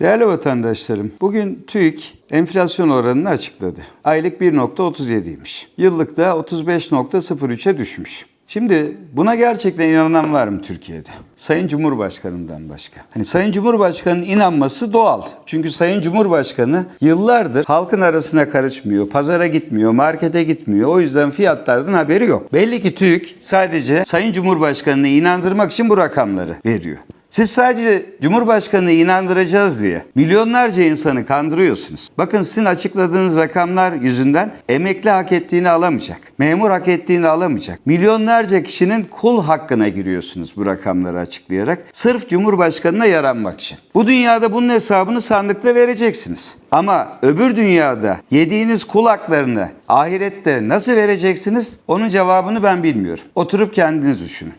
Değerli vatandaşlarım, bugün TÜİK enflasyon oranını açıkladı. Aylık 1.37'ymiş. Yıllık da 35.03'e düşmüş. Şimdi buna gerçekten inanan var mı Türkiye'de? Sayın Cumhurbaşkanı'ndan başka. Hani Sayın Cumhurbaşkanı'nın inanması doğal. Çünkü Sayın Cumhurbaşkanı yıllardır halkın arasına karışmıyor, pazara gitmiyor, markete gitmiyor. O yüzden fiyatlardan haberi yok. Belli ki TÜİK sadece Sayın Cumhurbaşkanı'nı inandırmak için bu rakamları veriyor. Siz sadece Cumhurbaşkanı'nı inandıracağız diye milyonlarca insanı kandırıyorsunuz. Bakın sizin açıkladığınız rakamlar yüzünden emekli hak ettiğini alamayacak. Memur hak ettiğini alamayacak. Milyonlarca kişinin kul hakkına giriyorsunuz bu rakamları açıklayarak. Sırf Cumhurbaşkanı'na yaranmak için. Bu dünyada bunun hesabını sandıkta vereceksiniz. Ama öbür dünyada yediğiniz kul haklarını ahirette nasıl vereceksiniz? Onun cevabını ben bilmiyorum. Oturup kendiniz düşünün.